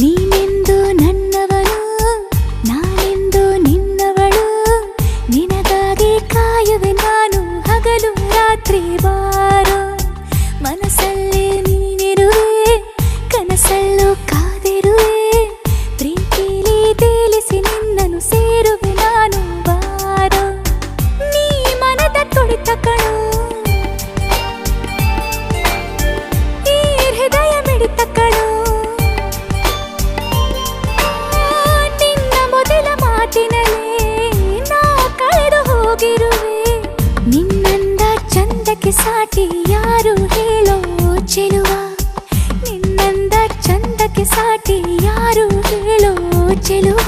ನೀನೆಂದು ನನ್ನವಳು ನಾನೆಂದು ನಿನ್ನವಳು ನಿನಗಾಗಿ ಕಾಯುವೆ ನಾನು ಹಗಲು ರಾತ್ರಿ ಬಾರೋ ಚಂದಕ್ಕೆ ಸಾಟಿ ಯಾರು ಹೇಳೋ ಚೆಲುವ ನಿನ್ನಂದ ಚಂದಕ್ಕೆ ಸಾಟಿ ಯಾರು ಹೇಳೋ ಚೆಲುವ